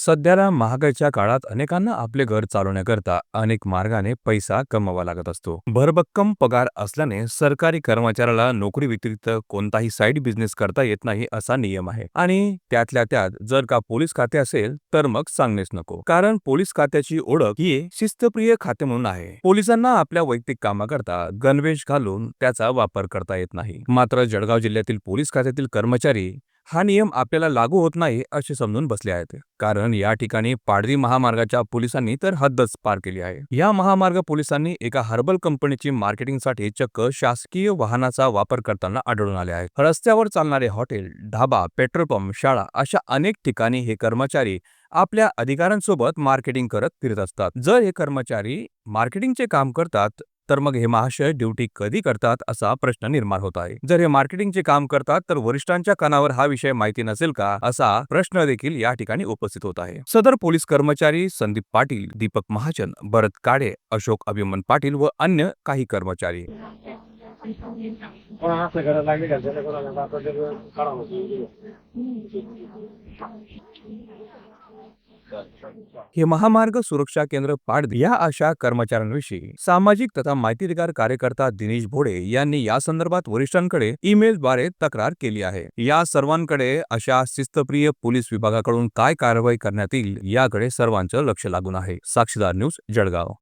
सध्याला महागाईच्या काळात अनेकांना आपले घर चालवण्याकरता अनेक मार्गाने पैसा कमवावा लागत असतो. भरभक्कम पगार असल्याने सरकारी कर्मचाऱ्याला नोकरी व्यतिरिक्त कोणताही साईड बिझनेस करता येत नाही असा नियम आहे. आणि त्यातल्या त्यात जर का पोलीस खाते असेल तर मग सांगणेच नको. कारण पोलीस खात्याची ओळख ही शिस्तप्रिय खाते म्हणून आहे. पोलिसांना आपल्या वैयक्तिक कामाकरता गणवेश घालून त्याचा वापर करता येत नाही. मात्र जळगाव जिल्ह्यातील पोलीस खात्यातील कर्मचारी हा नियम आपल्याला लागू होत नाही असे समजून बसले आहेत. कारण या ठिकाणी पाडवी महामार्गाच्या पोलिसांनी तर हद्दच पार केली आहे. या महामार्ग पोलिसांनी एका हर्बल कंपनीची मार्केटिंगसाठी चक्क शासकीय वाहनाचा वापर करताना आढळून आले आहेत. रस्त्यावर चालणारे हॉटेल ढाबा पेट्रोल पंप शाळा अशा अनेक ठिकाणी हे कर्मचारी आपल्या अधिकाऱ्यांसोबत मार्केटिंग करत फिरत असतात. जर हे कर्मचारी मार्केटिंगचे काम करतात तर मग हे महाशय ड्युटी कधी करतात असा प्रश्न निर्माण होत आहे. जर हे मार्केटिंगचे काम करतात तर वरिष्ठांच्या कानावर हा विषय माहिती नसेल का असा प्रश्न देखील या ठिकाणी उपस्थित होत आहे. सदर पोलीस कर्मचारी संदीप पाटील दीपक महाजन भरत काडे अशोक अभिमन पाटील व अन्य काही कर्मचारी. कोणा असं करायला लागले का? कोणाला काढावं हे महामार्ग सुरक्षा केंद्र पाडद या अशा कर्मचाऱ्यांविषयी सामाजिक तथा माहितीधिकार कार्यकर्ता दिनेश भोडे यांनी या संदर्भात वरिष्ठांकडे ईमेलद्वारे तक्रार केली आहे. या सर्वांकडे अशा शिस्तप्रिय पोलीस विभागाकडून काय कारवाई करण्यात येईल याकडे सर्वांचं लक्ष लागून आहे. साक्षीदार न्यूज जळगाव.